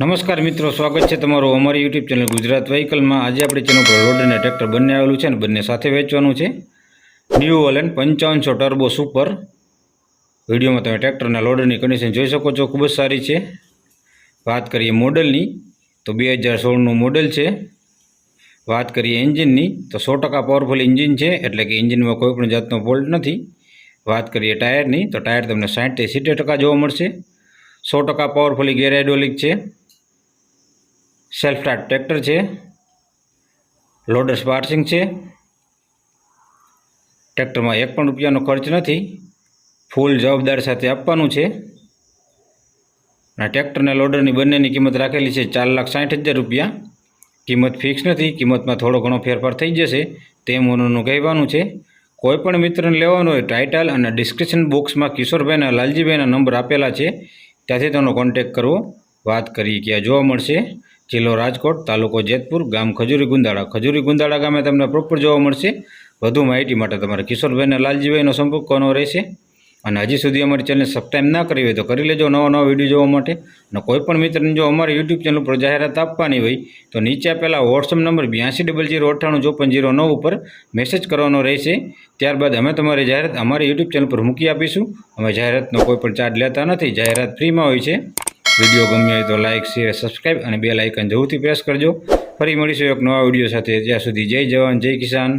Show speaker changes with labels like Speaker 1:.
Speaker 1: નમસ્કાર મિત્રો, સ્વાગત છે તમારું અમારી યુટ્યુબ ચેનલ ગુજરાત વ્હીકલમાં. આજે આપણે ચેનલ પર રોડ અને ટ્રેક્ટર બંને આવેલું છે અને બંને સાથે વેચવાનું છે. ન્યૂ ઓલેન પંચાવનસો ટર્બો સુપર વિડીયોમાં તમે ટ્રેક્ટરના લોડરની કન્ડિશન જોઈ શકો છો, ખૂબ જ સારી છે. વાત કરીએ મોડલની, તો બે હજાર સોળનું મોડલ છે. વાત કરીએ એન્જિનની, તો સો ટકા પાવરફુલ એન્જિન છે, એટલે કે એન્જિનમાં કોઈ પણ જાતનો ફોલ્ટ નથી. વાત કરીએ ટાયરની, તો ટાયર તમને સાઠથી સિત્તેર ટકા જોવા મળશે. સો ટકા પાવરફુલી ગેર છે. સેલ્ફ સ્ટાર્ટ ટ્રેક્ટર છે લોડર સ્પાર્સિંગ છે ટ્રેક્ટરમાં એક પણ રૂપિયાનો ખર્ચ નથી ફૂલ જવાબદાર સાથે આપવાનું છે. અને ટ્રેક્ટરને લોડરની બંનેની કિંમત રાખેલી છે ચાર લાખ સાઠ હજાર રૂપિયા. કિંમત ફિક્સ નથી, કિંમતમાં થોડો ઘણો ફેરફાર થઈ જશે, તેમ ઓનરનું કહેવાનું છે. કોઈપણ મિત્રને લેવાનો હોય ટાઇટલ અને ડિસ્ક્રિપ્શન બોક્સમાં કિશોરભાઈના લાલજીભાઈના નંબર આપેલા છે, ત્યાંથી તેનો કોન્ટેક કરવો. વાત કરી ક્યાં જોવા મળશે જિલ્લો રાજકોટ, તાલુકો જેતપુર, ગામ ખજૂરી ગુંદાળા. ખજૂરી ગુંદાળા ગામે તમને પ્રોપર જોવા મળશે. વધુ માહિતી માટે તમારે કિશોરભાઈને લાલજીભાઈનો સંપર્ક કરવાનો રહેશે? અને હજી સુધી અમારી ચેનલ સબસ્ક્રાઈબ ના કરી હોય તો કરી લેજો નવા નવા વીડિયો જોવા માટે. અને કોઈપણ મિત્રને જો અમારી યુટ્યુબ ચેનલ પર જાહેરાત આપવાની હોય તો નીચે આપેલા વોટ્સઅપ નંબર બ્યાસી ડબલ જીરો અઠ્ઠાણું ચોપન જીરો નવ ઉપર મેસેજ કરવાનો રહેશે. ત્યારબાદ અમે તમારી જાહેરાત અમારી યુટ્યુબ ચેનલ પર મૂકી આપીશું. અમે જાહેરાતનો કોઈ પણ ચાર્જ લેતા નથી. જાહેરાત ફ્રીમાં હોય છે. વીડિયો ગમ્યો હોય તો લાઇક શેર સબસ્ક્રાઈબ અને બે લાઇકન જરૂરથી પ્રેસ કરજો. ફરી મળીશું એક નવા વીડિયો સાથે. ત્યાં સુધી જય જવાન, જય કિસાન.